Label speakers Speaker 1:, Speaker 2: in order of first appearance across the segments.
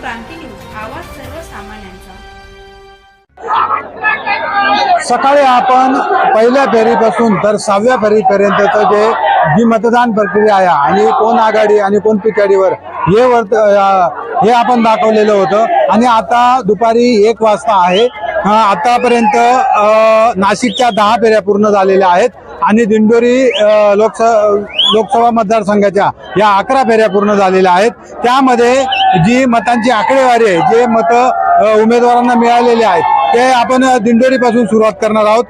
Speaker 1: क्रांती news आवाज सर्वसामान्यांचा.
Speaker 2: सकाळी आपण पहिल्या फेरीपासून तर सहाव्या फेरीपर्यंतचं जे जी मतदान प्रक्रिया आहे आणि कोण आघाडी आणि कोण पिकाडीवर हे वर्त हे आपण दाखवलेलं होतं. आणि आता दुपारी एक वाजता आहे. आतापर्यंत नाशिकच्या दहा फेऱ्या पूर्ण झालेल्या आहेत आणि दिंडोरी लोकसभा लोकसभा मतदारसंघाच्या या अकरा फेऱ्या पूर्ण झालेल्या आहेत. त्यामध्ये जी मतांची आकडेवारी आहे जे मतं उमेदवारांना मिळालेले आहेत ते आपण दिंडोरीपासून सुरुवात करणार आहोत.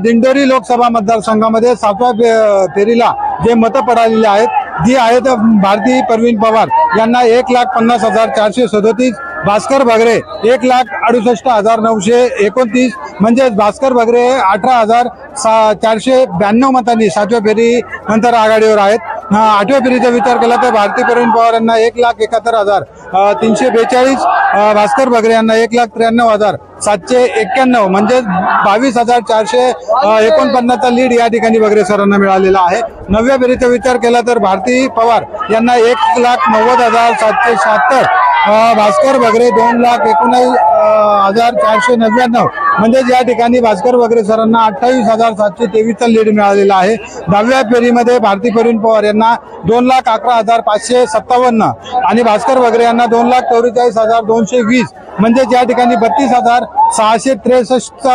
Speaker 2: दिंडोरी लोकसभा मतदारसंघामध्ये सातव्या फेरीला जे मतं पडालेली आहेत जी आहेत भारती परवीन पवार यांना एक लाख पन्नास हजार चारशे सदोतीस भास्कर भगरे एक लाख अडुसष्ट हजार नऊशे एकोणतीस. म्हणजेच भास्कर भगरे अठरा हजार सा चारशे ब्याण्णव मतांनी सातव्या फेरी नंतर आघाडीवर आहेत. आठव्या फेरीचा विचार केला तर भारती प्रवीण पवार यांना एक लाख एकाहत्तर हजार तीनशे बेचाळीस भास्कर भगरे यांना एक लाख त्र्याण्णव हजार सातशे एक्क्याण्णव. म्हणजे बावीस हजार चारशे एकोणपन्नासचा लीड या ठिकाणी भगरे सरांना मिळालेला आहे. नवव्या फेरीचा विचार केला तर भारती पवार यांना एक लाख नव्वद हजार सातशे शहात्तर भास्कर वगैरे दोन लाख एकोणीस हजार चारशे नव्याण्णव. म्हणजेच या ठिकाणी भास्कर वगैरे सरांना अठ्ठावीस हजार सातशे तेवीसचा लीड मिळालेला आहे. दहाव्या फेरीमध्ये भारती परवीन पवार यांना दोन लाख अकरा हजार पाचशे सत्तावन्न आणि भास्कर वगैरे यांना दोन लाख चौवेचाळीस हजार दोनशे वीस. म्हणजेच या ठिकाणी बत्तीस हजार सहाशे त्रेसष्ट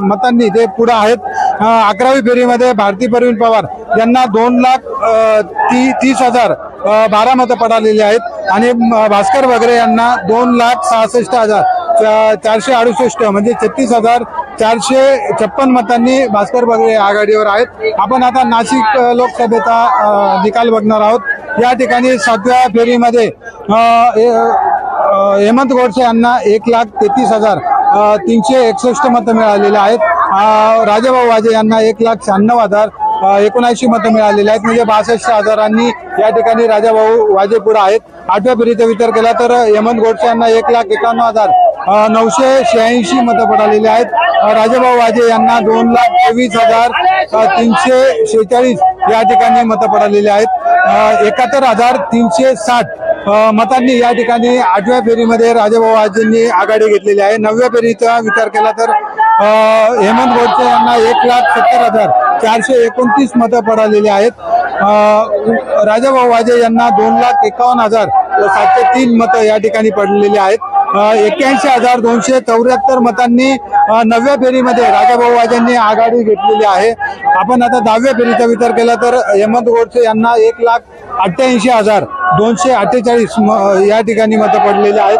Speaker 2: मतांनी ते पुढे आहेत. अकरावी फेरीमध्ये भारती परवीन पवार यांना दोन लाख ती तीस हजार बारा मतं पडालेली आहेत. आणि भास्कर वगैरे यांना दोन लाख सहासष्ट हजार चारशे अडुसष्ट म्हणजे छत्तीस हजार चारशे छप्पन मतांनी भास्कर बगरे आघाडीवर आहेत. आपण आता नाशिक लोकसभेचा निकाल बघणार आहोत. या ठिकाणी सातव्या फेरीमध्ये हेमंत गोडसे यांना एक लाख तेहतीस हजार तीनशे एकसष्ट मतं मिळालेले आहेत. राजेभाऊ राजाभाऊ वाजे यांना एक लाख शहाण्णव हजार एकोणऐंशी मतं मिळालेली आहेत. म्हणजे बासष्ट हजारांनी या ठिकाणी राजाभाऊ वाजे आहेत. आठव्या फेरीचा विचार केला तर हेमंत गोडसे यांना एक लाख एकावन्न हजार नऊशे शहाऐंशी मतं पडालेली आहेत. राजाभाऊ वाजे यांना दोन लाख तेवीस हजार तीनशे शेहेचाळीस या ठिकाणी मतं पडालेली आहेत. एकाहत्तर हजार तीनशे साठ मतांनी या ठिकाणी आठव्या फेरीमध्ये राजाभाऊ वाजेंनी आघाडी घेतलेली आहे. नवव्या फेरीचा विचार केला तर हेमंत गोडसे यांना एक लाख सत्तर हजार चारशे एकोणतीस मतं पडालेली आहेत. राजाभाऊ वाजे यांना दोन लाख एकावन्न हजार सातशे तीन मतं या ठिकाणी पडलेली आहेत. एक्क्याऐंशी हजार दोनशे चौऱ्याहत्तर मतांनी नवव्या फेरीमध्ये राजाभाऊ वाजेंनी आघाडी घेतलेली आहे. आपण आता दहाव्या फेरीचा विचार केला तर हेमंत गोडसे यांना एक लाख अठ्ठ्याऐंशी हजार दोनशे अठ्ठेचाळीस म- या ठिकाणी मतं पडलेली आहेत.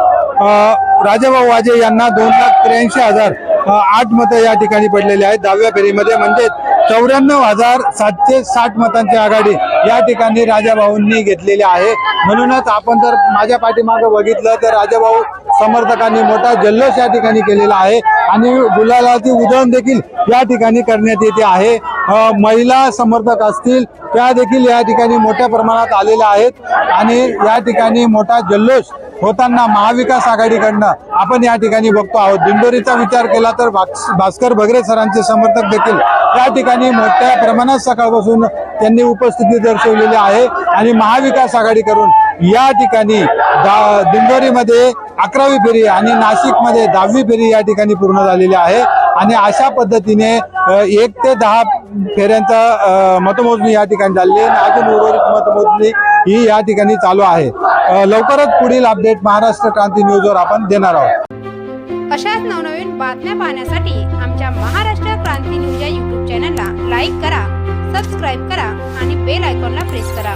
Speaker 2: राजाभाऊ वाजे यांना दोन लाख त्र्याऐंशी हजार आठ मतं या ठिकाणी पडलेली आहेत. दहाव्या फेरीमध्ये म्हणजे चौऱ्याण्णव हजार सातशे साठ मतांची आघाडी या ठिकाणी राजाभाऊंनी घेतलेली आहे. म्हणूनच आपण जर माझ्या पाठीमागं बघितलं तर राजाभाऊ समर्थकांनी मोठा जल्लोष या ठिकाणी केलेला आहे. आणि गुलालाची उधळण देखील या ठिकाणी करण्यात येते आहे. महिला समर्थक असतील त्या देखील या ठिकाणी मोठ्या प्रमाणात आलेल्या आहेत. आणि या ठिकाणी मोठा जल्लोष होताना महाविकास आघाडीकडनं आपण या ठिकाणी बघतो आहोत. दिंडोरीचा विचार केला तर भास्कर भगरे सरांचे समर्थक देखील या ठिकाणी मोठ्या प्रमाणात सकाळपासून त्यांनी उपस्थिती दर्शवलेली आहे. आणि महाविकास आघाडी करून या ठिकाणी दिंडोरीमध्ये अकरावी फेरी आणि नाशिकमध्ये दहावी फेरी या ठिकाणी पूर्ण झालेली आहे. आणि अशा पद्धतीने एक ते दहा फेऱ्यांचा मतमोजणी या ठिकाणी झालेली आहे आणि अजून उर्वरित मतमोजणी ही या ठिकाणी चालू आहे. लवकरच पुढील अपडेट महाराष्ट्र क्रांती न्यूजवर आपण देणार आहोत.
Speaker 1: अशाच नवनवीन बातम्या पाहण्यासाठी आमच्या महाराष्ट्र क्रांती न्यूज या यूट्यूब चॅनलला लाईक करा सबस्क्राईब करा आणि बेल आयकॉनला प्रेस करा.